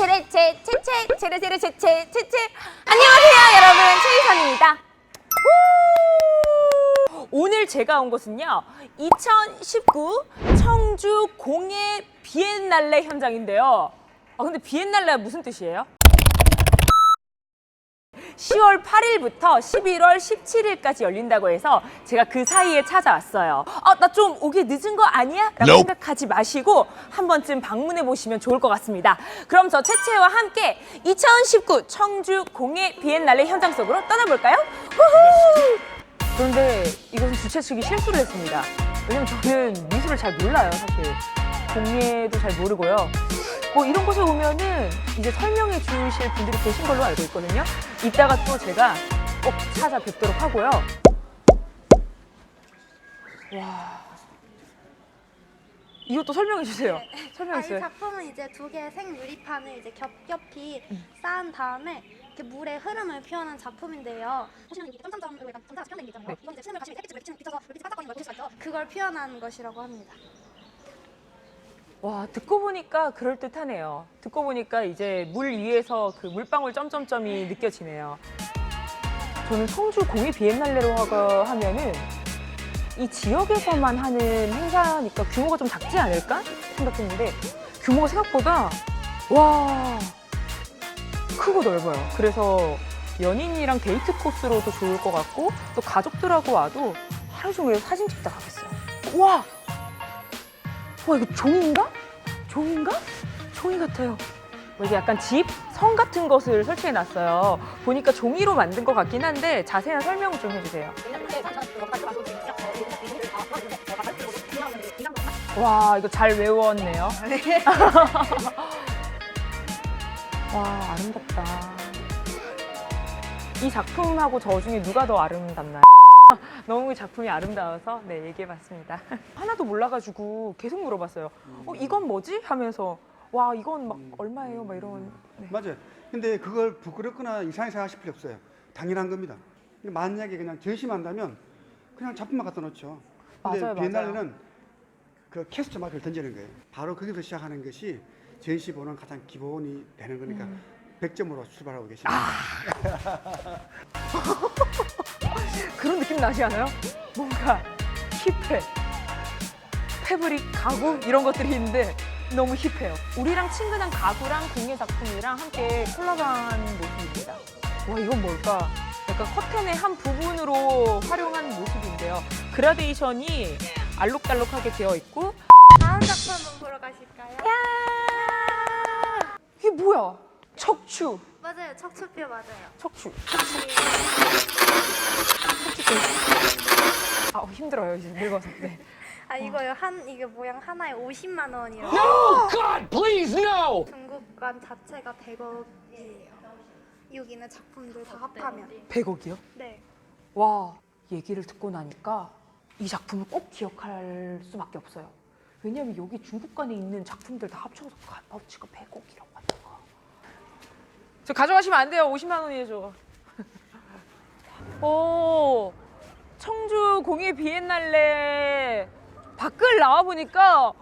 체레체 체체 체레체레 체체 체체. 안녕하세요 여러분. 최희선입니다. 오늘 제가 온 곳은요 2019 청주 공예 비엔날레 현장인데요. 아 근데 비엔날레가 무슨 뜻이에요? 10월 8일부터 11월 17일까지 열린다고 해서 제가 그 사이에 찾아왔어요. 아, 나좀 오기 늦은 거 아니야? 라고 Nope. 생각하지 마시고 한 번쯤 방문해 보시면 좋을 것 같습니다. 그럼 저 채채와 함께 2019 청주 공예 비엔날레 현장 속으로 떠나볼까요? 우후! 그런데 이것은 주최 측이 실수를 했습니다. 왜냐면 저는 미술을 잘 몰라요, 사실. 공예도 잘 모르고요. 뭐 이런 곳에 오면은 이제 설명해 주실 분들이 계신 걸로 알고 있거든요. 이따가 또 제가 꼭 찾아뵙도록 하고요. 와. 이것도 설명해 주세요. 설명해 아, 이 주세요. 작품은 이제 두 개의 생유리판을 이제 겹겹이 쌓은 다음에 이렇게 물의 흐름을 표현한 작품인데요. 보시면 이렇게 점점점으로 약간 점사가 표현된 게 있잖아요. 이건 이제 수능을 가시면 햇빛을 비치는 비춰서 불빛이 반짝거리는 걸 보실 수가 있죠. 그걸 표현한 것이라고 합니다. 와, 듣고 보니까 그럴듯하네요. 듣고 보니까 이제 물 위에서 그 물방울 점점점이 느껴지네요. 저는 청주 공예 비엔날레로 하면은 이 지역에서만 하는 행사니까 규모가 좀 작지 않을까 생각했는데 규모가 생각보다 와 크고 넓어요. 그래서 연인이랑 데이트 코스로도 좋을 것 같고 또 가족들하고 와도 하루 종일 사진 찍다 가겠어요. 와 와 이거 종인가? 종인가? 종이 같아요. 뭐 이게 약간 집, 성 같은 것을 설치해 놨어요. 보니까 종이로 만든 것 같긴 한데 자세한 설명 좀 해주세요. 와 이거 잘 외웠네요. 와 아름답다. 이 작품하고 저 중에 누가 더 아름답나요? 너무 작품이 아름다워서 네 얘기해봤습니다. 하나도 몰라가지고 계속 물어봤어요. 어 이건 뭐지? 하면서 와 이건 막 얼마예요? 막 이런. 네. 맞아요. 근데 그걸 부끄럽거나 이상하게 생각하실 필요 없어요. 당연한 겁니다. 근데 만약에 그냥 전심한다면 그냥 작품만 갖다 놓죠. 근데 맞아요, 비엔날레는 그 캐스트 마크를 던지는 거예요. 바로 거기서 시작하는 것이 전시 보는 가장 기본이 되는 거니까 음. 100점으로 출발하고 계십니다. 아. 그런 느낌 나지 않아요? 뭔가 힙해. 패브릭, 가구 이런 것들이 있는데 너무 힙해요. 우리랑 친근한 가구랑 공예 작품이랑 함께 콜라보한 모습입니다. 와 이건 뭘까? 약간 커튼의 한 부분으로 활용한 모습인데요. 그라데이션이 알록달록하게 되어 있고 다음 작품 한번 보러 가실까요? 이게 뭐야? 척추. 맞아요. 척추표 맞아요. 척추. 아 힘들어요 이제 늙어서. 네. 아 이거요 한 이게 모양 하나에 50만 원이라고. No, God, please, no! 중국관 자체가 100억이에요. 여기 있는 작품들 다 합하면. 100억이요? 네. 와 얘기를 듣고 나니까 이 작품을 꼭 기억할 수밖에 없어요. 왜냐면 여기 중국관에 있는 작품들 다 합쳐서 값어치가 100억이라고 하더라고요. 저 가져가시면 안 돼요. 50만 원이에요, 저. 오, 청주 공예 비엔날레 밖을 나와 보니까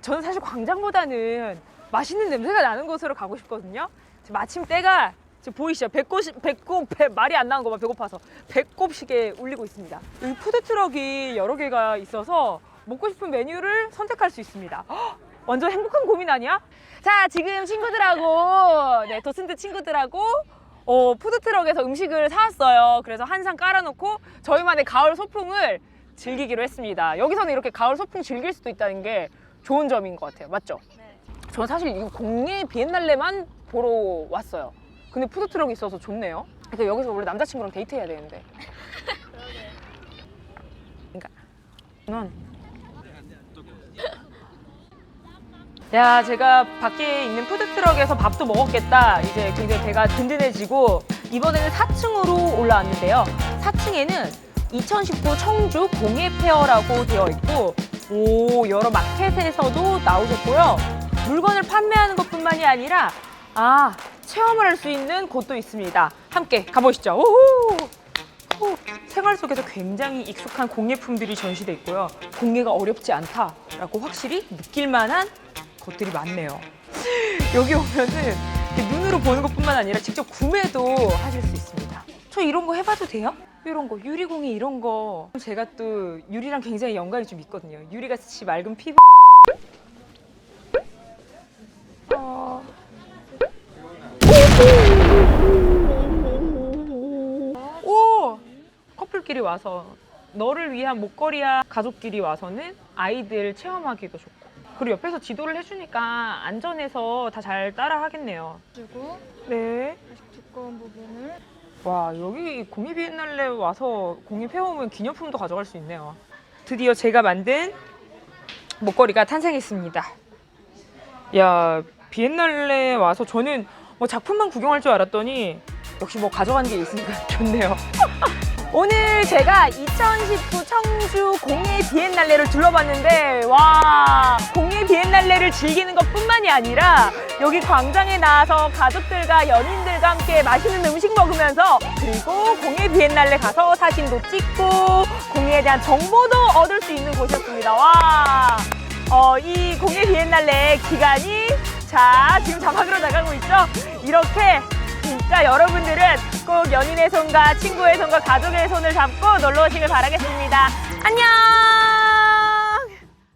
저는 사실 광장보다는 맛있는 냄새가 나는 곳으로 가고 싶거든요. 마침 때가 지금 보이시죠? 배꼽, 배꼽, 배, 말이 안 나온 거 봐, 배고파서. 배꼽시계 울리고 있습니다. 여기 푸드트럭이 여러 개가 있어서 먹고 싶은 메뉴를 선택할 수 있습니다. 헉, 완전 행복한 고민 아니야? 자, 지금 친구들하고, 네, 도슨트 친구들하고, 어, 푸드트럭에서 음식을 사왔어요. 그래서 한 상 깔아놓고 저희만의 가을 소풍을 즐기기로 했습니다. 여기서는 이렇게 가을 소풍 즐길 수도 있다는 게 좋은 점인 것 같아요. 맞죠? 네. 저는 사실 이 공예 비엔날레만 보러 왔어요. 근데 푸드트럭이 있어서 좋네요. 그러니까 여기서 원래 남자친구랑 데이트해야 되는데. 그러니까 넌. 야, 제가 밖에 있는 푸드트럭에서 밥도 먹었겠다. 이제 굉장히 배가 든든해지고 이번에는 4층으로 올라왔는데요. 4층에는 2019 청주 공예 페어라고 되어 있고 오, 여러 마켓에서도 나오셨고요. 물건을 판매하는 것 뿐만이 아니라 아, 체험을 할 수 있는 곳도 있습니다. 함께 가보시죠. 오호! 오, 생활 속에서 굉장히 익숙한 공예품들이 전시돼 있고요. 공예가 어렵지 않다라고 확실히 느낄 만한 것들이 많네요. 여기 오면은 눈으로 보는 것뿐만 아니라 직접 구매도 하실 수 있습니다. 저 이런 거 해봐도 돼요? 이런 거 유리공예 이런 거 제가 또 유리랑 굉장히 연관이 좀 있거든요. 유리같이 맑은 피부. 어... 오! 커플끼리 와서 너를 위한 목걸이야 가족끼리 와서는 아이들 체험하기도 좋고 그리고 옆에서 지도를 해주니까 안전해서 다 잘 따라 하겠네요. 그리고 네. 두꺼운 부분을 와 여기 공예 비엔날레 와서 공예해오면 기념품도 가져갈 수 있네요. 드디어 제가 만든 목걸이가 탄생했습니다. 야 비엔날레 와서 저는 뭐 작품만 구경할 줄 알았더니 역시 뭐 가져가는 게 있으니까 좋네요. 오늘 제가 2019 청주 공예 비엔날레를 둘러봤는데 와 공예 비엔날레를 즐기는 것뿐만이 아니라 여기 광장에 나와서 가족들과 연인들과 함께 맛있는 음식 먹으면서 그리고 공예 비엔날레 가서 사진도 찍고 공예에 대한 정보도 얻을 수 있는 곳이었습니다. 와, 어, 이 공예 비엔날레 기간이 자 지금 자막으로 나가고 있죠. 이렇게 진짜 여러분들은 꼭 연인의 손과 친구의 손과 가족의 손을 잡고 놀러 오시길 바라겠습니다. 안녕!